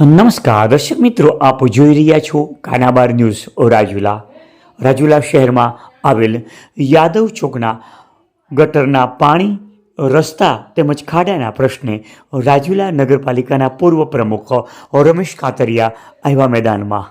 નમસ્કાર, દર્શક મિત્રો, આપ જોઈ રહ્યા છો કાનાબાર ન્યૂઝ રાજુલા. રાજુલા શહેરમાં આવેલ યાદવ ચોકના ગટરના પાણી, રસ્તા તેમજ ખાડાના પ્રશ્ને રાજુલા નગરપાલિકાના પૂર્વ પ્રમુખ રમેશ કાતરિયા આવ્યા મેદાનમાં.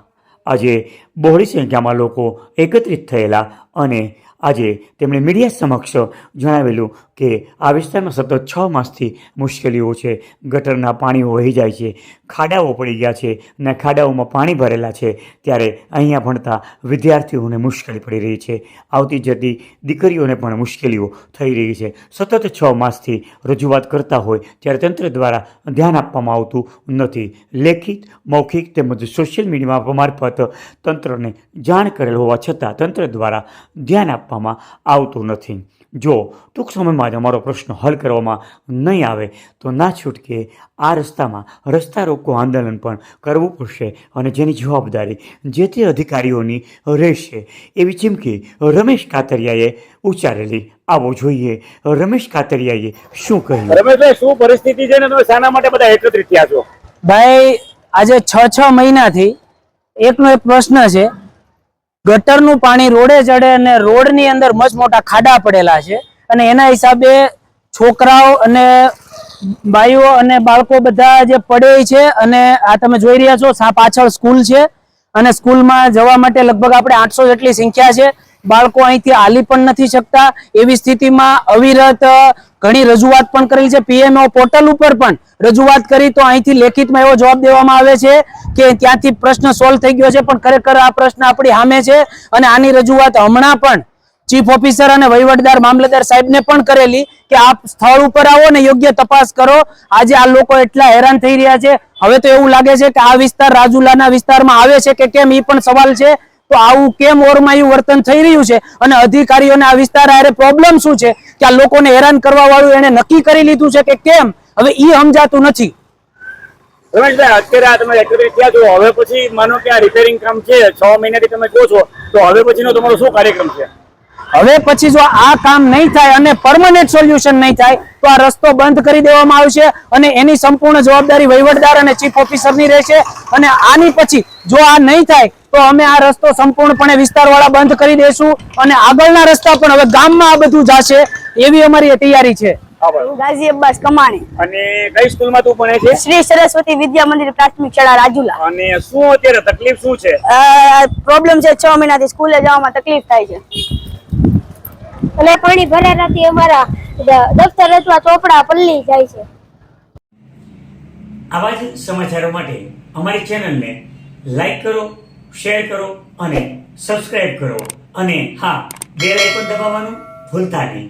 આજે બહોળી સંખ્યામાં લોકો એકત્રિત થયેલા અને આજે તેમણે મીડિયા સમક્ષ જણાવેલું કે આ વિસ્તારમાં સતત છ માસથી મુશ્કેલીઓ છે. ગટરના પાણીઓ વહી જાય છે. ખાડાઓ પડી ગયા છે ને ખાડાઓમાં પાણી ભરેલા છે. ત્યારે અહીંયા ભણતા વિદ્યાર્થીઓને મુશ્કેલી પડી રહી છે. આવતી જતી દીકરીઓને પણ મુશ્કેલીઓ થઈ રહી છે. સતત છ માસથી રજૂઆત કરતા હોય ત્યારે તંત્ર દ્વારા ધ્યાન આપવામાં આવતું નથી. લેખિત, મૌખિક તેમજ સોશિયલ મીડિયામાં મારફત તંત્રને જાણ કરેલ હોવા છતાં તંત્ર દ્વારા ધ્યાન આપવામાં આવતું નથી. જો ટૂંક સમયમાં જ અમારો પ્રશ્ન હલ કરવામાં નહીં આવે તો ના છૂટકે આ રસ્તામાં રસ્તા રોકો આંદોલન પણ કરવું પડશે અને જેની જવાબદારી જે તે અધિકારીઓની રહેશે. એવી ચીમકી રમેશ કાતરિયાએ ઉચ્ચારેલી આવો જોઈએ. રમેશ કાતરિયાએ શું કહ્યું? રમેશભાઈ શું પરિસ્થિતિ છે ને? તમે શાના માટે બધા એકત્રિત થયા છો? ભાઈ આજે છ છ મહિનાથી એકનો એક પ્રશ્ન છે. ગટરનું પાણી રોડે ચડે અને રોડની અંદર મસ્ત મોટા ખાડા પડેલા છે. અને એના હિસાબે છોકરાઓ અને બાઈઓ અને બાળકો બધા જે પડે છે અને આ તમે જોઈ રહ્યા છો પાછળ સ્કૂલ છે. અને સ્કૂલમાં જવા માટે લગભગ આપણે આઠસો જેટલી સંખ્યા છે. બાળકો અહીંથી હાલી પણ નથી શકતા. એવી સ્થિતિમાં અવિરત ઘણી રજૂઆત પણ કરેલી છે. પીએમઓ પોર્ટલ ઉપર પણ રજૂઆત કરી તો અહીંથી લેખિતમાં એવો જવાબ દેવામાં આવે છે કે ત્યાંથી પ્રશ્ન સોલ્વ થઈ ગયો છે, પણ ખરેખર આ પ્રશ્ન આપણી સામે છે અને આની રજૂઆત હમણાં પણ ચીફ ઓફિસર અને વહીવટદાર મામલતદાર સાહેબને પણ કરેલી કે આપ સ્થળ ઉપર આવો ને યોગ્ય તપાસ કરો. આજે આ લોકો એટલા હેરાન થઈ રહ્યા છે. હવે તો એવું લાગે છે કે આ વિસ્તાર રાજુલાના વિસ્તારમાં આવે છે કે કેમ એ પણ સવાલ છે. તો આવું કેમ ઓરમાયું વર્તન થઈ રહ્યું છે? અને અધિકારીઓને આ વિસ્તાર આરે પ્રોબ્લેમ શું છે? કે આ લોકોને હેરાન કરવા વાળું એને નક્કી કરી લીધું છે કે કેમ? હવે ઈ સમજાતું નથી. રમેશભાઈ, અત્યારે આ તમે એકત્રિત થયા છો હવે પછી માનો કે આ રિપેરિંગ કામ છે, છ મહિનાથી તમે કહો છો, તો હવે પછીનો તમારો શું કાર્યક્રમ છે? હવે પછી જો આ કામ નહીં થાય અને પરમનન્ટ સોલ્યુશન નહીં થાય તો આ રસ્તો બંધ કરી દેવામાં આવશે અને એની સંપૂર્ણ જવાબદારી વહીવટદાર અને ચીફ ઓફિસરની રહેશે અને આની પછી જો આ નહીં થાય તો અમે આ રસ્તો સંપૂર્ણપણે વિસ્તારવાળા બંધ કરી દેશું અને આગળના રસ્તા પણ હવે ગામમાં આ બધું જશે એવી અમારી તૈયારી છે. ગાઝી અબ્બાસ કમાણી. અને કઈ સ્કૂલમાં તું ભણે છે? શ્રી સરસ્વતી વિદ્યા મંદિર પ્રાથમિક શાળા રાજુલા. અને શું અત્યારે તકલીફ શું છે? પ્રોબ્લેમ છે છ મહિનાથી સ્કૂલે જવામાં તકલીફ થાય છે. અને પાણી ભરેલાથી અમારા દફતર અથવા ચોપડા પલ્લી જાય છે. આવા જ સમાચારો માટે અમારી ચેનલને લાઈક કરો, શેર કરો અને સબસ્ક્રાઇબ કરો. અને હા, બેલ પણ દબાવવાનું ભૂલતા નહીં.